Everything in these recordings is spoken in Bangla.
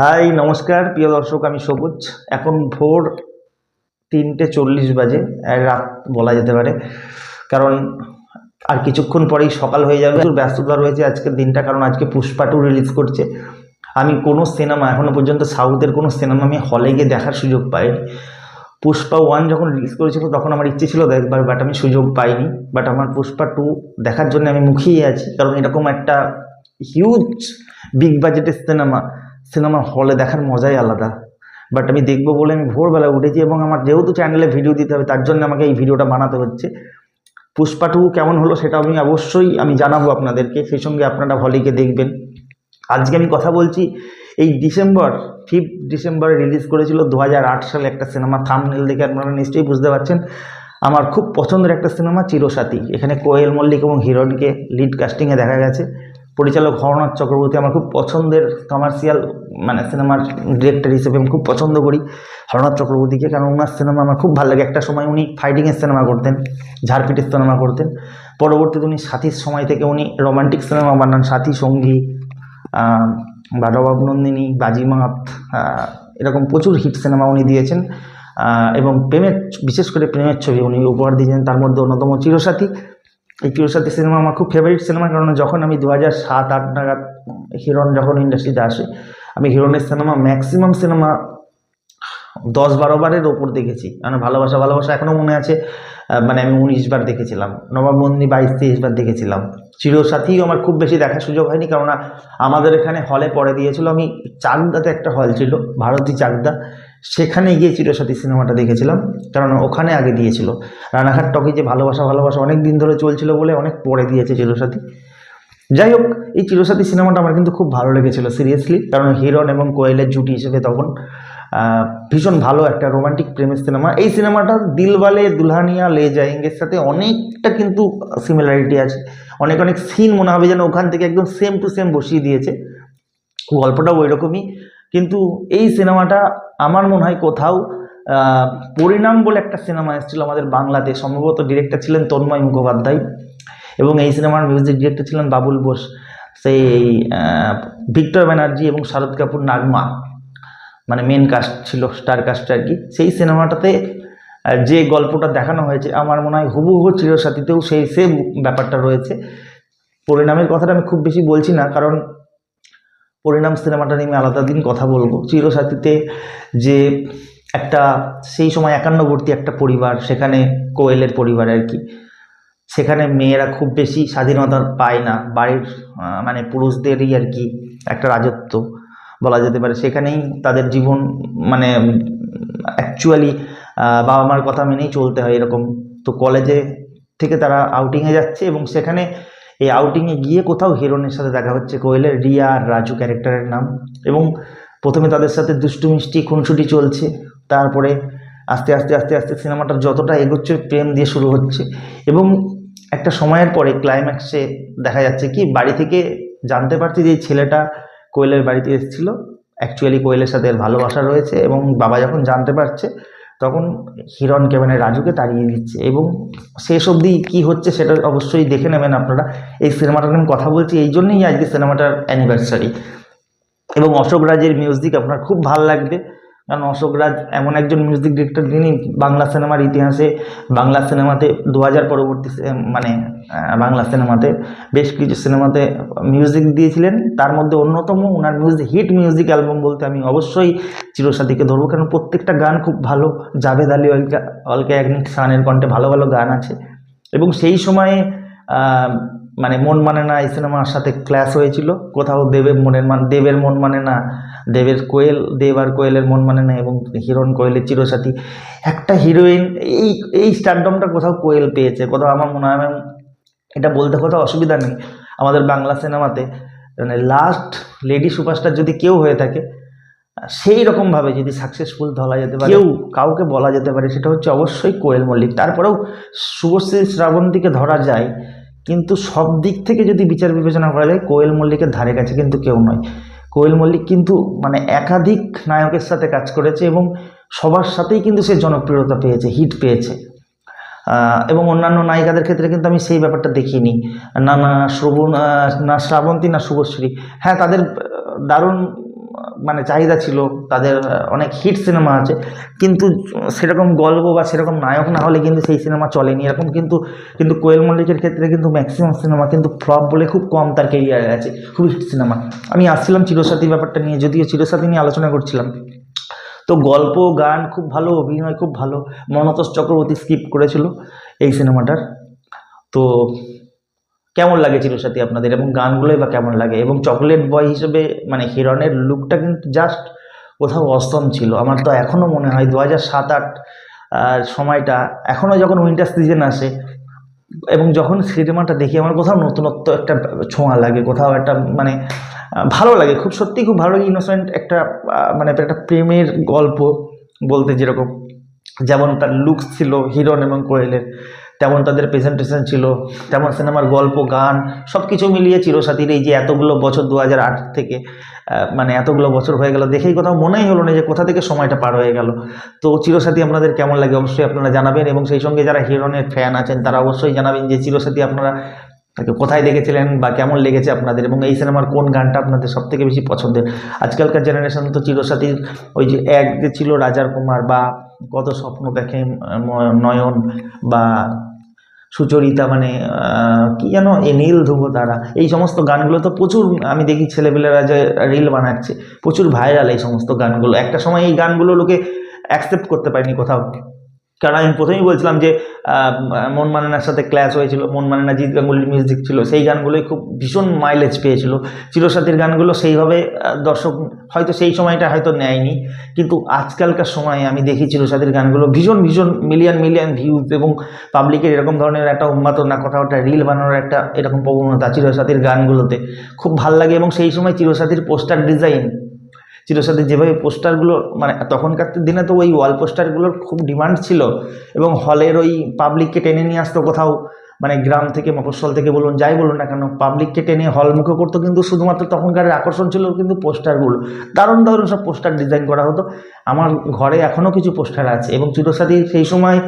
হাই, নমস্কার, প্রিয় দর্শক, আমি সবুজ। এখন ভোর তিনটে চল্লিশ বাজে রাত বলা যেতে পারে। কারণ আর কিছুক্ষণ পরেই সকাল হয়ে যাবে। ব্যস্ততা রয়েছে আজকের দিনটা, কারণ আজকে পুষ্পা টু রিলিজ করছে। আমি কোনো সিনেমা এখনও পর্যন্ত সাউথের কোনো সিনেমা আমি হলে গিয়ে দেখার সুযোগ পাইনি। পুষ্পা ওয়ান যখন রিলিজ করেছিল, তখন আমার ইচ্ছে ছিল দেখবার বাট আমি সুযোগ পাইনি। বাট আমার পুষ্পা টু দেখার জন্য আমি মুখিয়ে আছি। কারণ এরকম একটা হিউজ বিগ বাজেটের সিনেমা সিনেমা হলে দেখার মজাই আলাদা। বাট আমি দেখব বলে আমি ভোরবেলা উঠেছি এবং আমার যেহেতু চ্যানেলে ভিডিও দিতে হবে, তার জন্য আমাকে এই ভিডিওটা বানাতে হচ্ছে। পুষ্পা টু কেমন হলো সেটা আমি অবশ্যই আমি জানাব আপনাদেরকে, সেই সঙ্গে আপনারা হলিকে দেখবেন। আজকে আমি কথা বলছি, এই ডিসেম্বর ফিফথ ডিসেম্বরে রিলিজ করেছিল দু হাজার আট সালে একটা সিনেমা থামনেল দেখে আপনারা নিশ্চয়ই বুঝতে পারছেন। আমার খুব পছন্দের একটা সিনেমা চিরসাথী, এখানে কোয়েল মল্লিক এবং হিরণকে লিড কাস্টিংয়ে দেখা গেছে। পরিচালক হরনাথ চক্রবর্তী আমার খুব পছন্দের কমার্শিয়াল মানে সিনেমার ডিরেক্টর হিসেবে আমি খুব পছন্দ করি। হরনাথ চক্রবর্তীকে কারণ ওনার সিনেমা আমার খুব ভালো লাগে একটা সময় উনি ফাইটিংয়ের সিনেমা করতেন, ঝাড়পিটের সিনেমা করতেন। পরবর্তীতে উনি সাথীর সময় থেকে উনি রোমান্টিক সিনেমা বানান, সাথী সঙ্গী বা নবাব নন্দিনী, বাজিমাত এরকম প্রচুর হিট সিনেমা উনি দিয়েছেন। এবং প্রেমের, বিশেষ করে প্রেমের ছবি উনি উপহার দিয়েছেন। তার মধ্যে অন্যতম চিরসাথী। এই চিরসাথী সিনেমা আমার খুব ফেভারিট সিনেমা কারণ যখন আমি দু হাজার সাত, আট নাগাদ হিরণ, যখন ইন্ডাস্ট্রিতে আসে, আমি হিরণের সিনেমা ম্যাক্সিমাম সিনেমা দশ বারো বারের ওপর দেখেছি। মানে ভালোবাসা ভালোবাসা এখনও মনে আছে। মানে আমি উনিশ বার দেখেছিলাম। নবাববন্দি বাইশ তেইশ বার দেখেছিলাম। চিরসাথীও আমার খুব বেশি দেখার সুযোগ হয়নি, কেননা আমাদের এখানে হলে পরে দিয়েছিল। আমি চাকদাতে একটা হল ছিল, ভারতী চাকদা। সেখানে গিয়ে চিরসাথী সিনেমাটা দেখেছিলাম কারণ ওখানে আগে দিয়েছিল। রানাঘাট টকি যে ভালোবাসা ভালোবাসা অনেক দিন ধরে চলছিল বলে অনেক পরে দিয়েছে চিরসাথী। যাই হোক, এই চিরসাথী সিনেমাটা আমার কিন্তু খুব ভালো লেগেছিল সিরিয়াসলি কারণ হিরণ এবং কোয়েলের জুটি হিসেবে তখন ভীষণ ভালো একটা রোমান্টিক প্রেমের সিনেমা। এই সিনেমাটা দিলওয়ালে, দুলহানিয়া, লে যায়েঙ্গের সাথে অনেকটা কিন্তু সিমিলারিটি আছে। অনেক অনেক সিন মনে হবে যেন ওখান থেকে একদম সেম টু সেম বসিয়ে দিয়েছে। গল্পটাও ওই রকমই কিন্তু এই সিনেমাটা আমার মনে হয় কোথাও পরিণাম বলে একটা সিনেমা এসেছিল আমাদের বাংলাতে। সম্ভবত ডিরেক্টর ছিলেন তন্ময় মুখোপাধ্যায় এবং এই সিনেমার মিউজিক ডিরেক্টর ছিলেন বাবুল বোস, সেই ভিক্টর ব্যানার্জি এবং শারদ কাপুর নাগমা। মানে মেন কাস্ট ছিল স্টার কাস্ট আর কি। সেই সিনেমাটাতে যে গল্পটা দেখানো হয়েছে, আমার মনে হয় হুবহু চিরসাথীতেও সেই সেম ব্যাপারটা রয়েছে। পরিণামের কথাটা আমি খুব বেশি বলছি না, কারণ পরিণাম সিনেমাটা নিয়ে আমি আলাদা দিন কথা বলব। চিরসাথীতে যে একটা, সেই সময় একান্নবর্তী একটা পরিবার, সেখানে কোয়েলের পরিবার আর কি। সেখানে মেয়েরা খুব বেশি স্বাধীনতা পায় না। বাড়ির মানে পুরুষদেরই আর কি একটা রাজত্ব বলা যেতে পারে। সেখানেই তাদের জীবন মানে অ্যাকচুয়ালি বাবা মার কথা মেনেই চলতে হয় এরকম। তো কলেজে থেকে তারা আউটিংয়ে যাচ্ছে এবং সেখানে এই আউটিংয়ে গিয়ে কোথাও হিরোনের সাথে দেখা হচ্ছে কোয়েলের, রিয়া আর রাজু ক্যারেক্টারের নাম। এবং প্রথমে তাদের সাথে দুষ্টু মিষ্টি খুনসুটি চলছে। তারপরে আস্তে আস্তে আস্তে আস্তে সিনেমাটা যতটা এগোচ্ছে প্রেম দিয়ে শুরু হচ্ছে। এবং একটা সময়ের পরে ক্লাইম্যাক্সে দেখা যাচ্ছে কি, বাড়ি থেকে জানতে পারছি যে ছেলেটা কোয়েলের বাড়িতে এসেছিল। অ্যাকচুয়ালি কোয়েলের সাথে ভালোবাসা রয়েছে এবং বাবা যখন জানতে পারছে তখন হিরণ মানে রাজুকে তাড়িয়ে দিচ্ছে এবং শেষ অবধি কী হচ্ছে সেটা অবশ্যই দেখে নেবেন আপনারা। এই সিনেমাটার আমি কথা বলছি, এই জন্যই আজকে সিনেমাটার অ্যানিভার্সারি এবং অশোক রাজের মিউজিক আপনার খুব ভালো লাগবে। কারণ অশোক রাজ এমন একজন মিউজিক ডিরেক্টর যিনি বাংলা সিনেমার ইতিহাসে, বাংলা সিনেমাতে দু হাজার পরবর্তী মানে বাংলা সিনেমাতে বেশ কিছু সিনেমাতে মিউজিক দিয়েছিলেন। তার মধ্যে অন্যতম ওনার মিউজিক হিট মিউজিক অ্যালবাম বলতে আমি অবশ্যই চিরসাথীকে ধরবো। কারণ প্রত্যেকটা গান খুব ভালো। জাভেদ আলী, অলকা অলকা একনিক সানের কণ্ঠে ভালো ভালো গান আছে। এবং সেই সময়ে মানে মন মানে না এই সিনেমার সাথে ক্ল্যাশ হয়েছিল। কোথাও দেবের মনের মান, দেবের মন মানে না। দেবের কোয়েল দেব আর কোয়েলের মন মানে না এবং হিরণ কোয়েলের চিরসাথী একটা হিরোইন এই এই স্টারডমটা কোথাও কোয়েল পেয়েছে কোথাও আমার মনে হয় এটা বলতে কোথাও অসুবিধা নেই। আমাদের বাংলা সিনেমাতে মানে লাস্ট লেডি সুপারস্টার যদি কেউ হয়ে থাকে সেই রকমভাবে যদি সাকসেসফুল ধরা যেতে পারে কেউ। কাউকে বলা যেতে পারে সেটা হচ্ছে অবশ্যই কোয়েল মল্লিক। তারপরেও শুভশ্রী শ্রাবন্তীকে ধরা যায় কিন্তু সব দিক থেকে যদি বিচার বিবেচনা করা যায় কোয়েল মল্লিকের ধারে কাছে কিন্তু কেউ নয়। কোয়েল মল্লিক কিন্তু মানে একাধিক নায়কের সাথে কাজ করেছে এবং সবার সাথেই কিন্তু সে জনপ্রিয়তা পেয়েছে হিট পেয়েছে। এবং অন্যান্য নায়িকাদের ক্ষেত্রে কিন্তু আমি সেই ব্যাপারটা দেখিনি। না না শ্রবণ না শ্রাবন্তী, না শুভশ্রী। হ্যাঁ তাদের দারুণ মানে চাহিদা ছিল, তাদের অনেক হিট সিনেমা আছে। কিন্তু সেরকম গল্প বা সেরকম নায়ক না হলে কিন্তু সেই সিনেমা চলেনি। এরকম কিন্তু কিন্তু কোয়েল মল্লিকের ক্ষেত্রে কিন্তু ম্যাক্সিমাম সিনেমা কিন্তু ফ্লপ বলে খুব কম তার কেরিয়ার আছে। খুব হিট সিনেমা আমি আসছিলাম চিরসাথী ব্যাপারটা নিয়ে, যদিও চিরসাথী নিয়ে আলোচনা করছিলাম। তো গল্প, গান খুব ভালো, অভিনয় খুব ভালো। মনতোষ চক্রবর্তী স্কিপ করেছিল এই সিনেমাটার তো কেমন লাগে চিরসাথী আপনাদের? এবং গানগুলোই বা কেমন লাগে? এবং চকলেট বয় হিসেবে মানে হিরণের লুকটা কিন্তু জাস্ট কোথাও অস্তম ছিল। আমার তো এখনও মনে হয় দু হাজার সাত আট সময়টা এখনও যখন উইন্টার সিজন আসে, এবং যখন সিনেমাটা দেখি, আমার কোথাও নতুনত্ব একটা ছোঁয়া লাগে, কোথাও একটা মানে ভালো লাগে। খুব সত্যি খুব ভালো ইনোসেন্ট একটা মানে একটা প্রেমের গল্প বলতে যেরকম। যেমন তার লুকস ছিল হিরণ এবং কোয়েলের। তেমন তাদের প্রেজেন্টেশন ছিল তেমন সিনেমার গল্প, গান সব কিছু মিলিয়ে চিরসাথীর এই যে এতগুলো বছর দু হাজার আট থেকে মানে এতগুলো বছর হয়ে গেল, দেখেই কোথাও মনেই হলো না যে কোথা থেকে সময়টা পার হয়ে গেল। তো চিরসাথী আপনাদের কেমন লাগে অবশ্যই আপনারা জানাবেন এবং সেই সঙ্গে যারা হিরণের ফ্যান আছেন, তারা অবশ্যই জানাবেন যে চিরসাথী আপনারা তাকে কোথায় দেখেছিলেন বা কেমন লেগেছে আপনাদের এবং এই সিনেমার কোন গানটা আপনাদের সব থেকে বেশি পছন্দের। আজকালকার জেনারেশন তো চিরসাথীর ওই যে এক যে ছিল রাজার কুমার বা কত স্বপ্ন দেখে নয়ন বা সুচরিতা মানে কি যেন এ নীল ধ্রুব তারা, এই সমস্ত গানগুলো তো প্রচুর, আমি দেখি ছেলেপেলেরা যে রিল বানাচ্ছে, প্রচুর ভাইরাল এই সমস্ত গানগুলো। একটা সময় এই গানগুলো লোকে অ্যাকসেপ্ট করতে পারেনি কোথাও। কারণ আমি প্রথমেই বলছিলাম যে মন মানেনার সাথে ক্ল্যাশ হয়েছিল, মন মানেনা জিৎ গাঙ্গুলির মিউজিক ছিল, সেই গানগুলোই খুব ভীষণ মাইলেজ পেয়েছিল। চিরসাথীর গানগুলো সেইভাবে দর্শক হয়তো সেই সময়টা হয়তো নেয়নি, কিন্তু আজকালকার সময়ে আমি দেখি চিরসাথীর গানগুলো ভীষণ ভীষণ মিলিয়ন মিলিয়ন ভিউজ এবং পাবলিকের এরকম ধরনের একটা উন্মাদনা কোথাও একটা রিল বানানোর একটা এরকম প্রবণতা চিরসাথীর গানগুলোতে খুব ভালো লাগে এবং সেই সময় চিরসাথীর পোস্টার ডিজাইন চিরসাথী যেভাবে পোস্টারগুলো মানে তখনকার দিনে তো ওই ওয়াল পোস্টারগুলোর খুব ডিমান্ড ছিল এবং হলের ওই পাবলিককে টেনে নিয়ে আসতো কোথাও মানে গ্রাম থেকে, মফস্বল থেকে বলুন, যাই বলুন না কেন পাবলিককে টেনে হলমুখে করতো কিন্তু শুধুমাত্র তখনকার আকর্ষণ ছিল কিন্তু পোস্টারগুলো। দারুণ দারুণ সব পোস্টার ডিজাইন করা হতো। আমার ঘরে এখনও কিছু পোস্টার আছে এবং চিরসাথী সেই সময়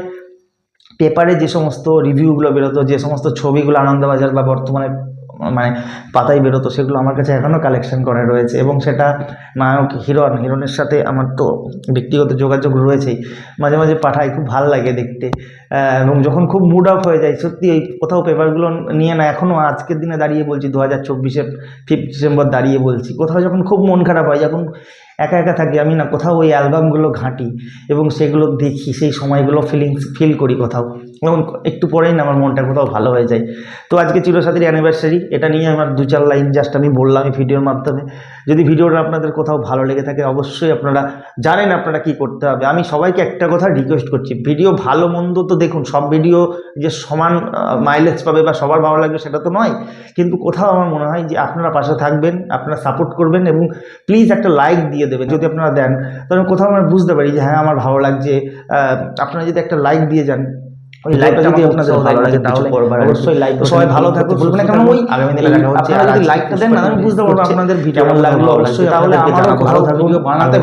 পেপারে যে সমস্ত রিভিউগুলো বেরোতো, যে সমস্ত ছবিগুলো আনন্দবাজার বা বর্তমানে মানে পাতায় বেরোতো, সেগুলো আমার কাছে এখনও কালেকশন করা রয়েছে। এবং সেটা নায়ক, হিরণ, হিরণের সাথে আমার তো ব্যক্তিগত যোগাযোগ রয়েছেই। মাঝে মাঝে পাঠাই, খুব ভালো লাগে দেখতে। এবং যখন খুব মুড অফ হয়ে যায়, সত্যি এই কোথাও পেপারগুলো নিয়ে না এখনও আজকের দিনে দাঁড়িয়ে বলছি দু হাজার চব্বিশের ফিফথ ডিসেম্বর দাঁড়িয়ে বলছি। কোথাও যখন খুব মন খারাপ হয়, যখন একা একা থাকি, আমি না কোথাও ওই অ্যালবামগুলো ঘাঁটি, এবং সেগুলো দেখি, সেই সময়গুলো ফিলিংস ফিল করি কোথাও। এবং একটু পরেই না আমার মনটা কোথাও ভালো হয়ে যায়। তো আজকে চিরসাথীর অ্যানিভার্সারি এটা নিয়ে আমার দু চার লাইন জাস্ট আমি বললাম এই ভিডিওর মাধ্যমে। যদি ভিডিওটা আপনাদের কোথাও ভালো লেগে থাকে, অবশ্যই আপনারা জানেন আপনারা কি করতে হবে। আমি সবাইকে একটা কথা রিকোয়েস্ট করছি ভিডিও ভালো মন্দ তো দেখুন, সব ভিডিও যে সমান মাইলেজ পাবে বা সবার ভালো লাগবে সেটা তো নয়। কিন্তু কোথাও আমার মনে হয় যে আপনারা পাশে থাকবেন, আপনারা সাপোর্ট করবেন এবং প্লিজ একটা লাইক দিয়ে দেবেন, যদি আপনারা দেন। তাহলে কোথাও আমরা বুঝতে পারি যে হ্যাঁ আমার ভালো লাগছে। আপনারা যদি একটা লাইক দিয়ে যান ওই লাইকটা যদি আপনাদের ভালো লাগে তাহলে অবশ্যই লাইক সবাই ভালো থাকুন বলবেন না কেন ওই আগামী দিনে দেখা হচ্ছে আপনারা যদি লাইকটা দেন না আমি বুঝতে পারব আপনাদের ভিডিও কেমন লাগল? অবশ্যই তাহলে আমারও ভালো ভিডিও বানাতে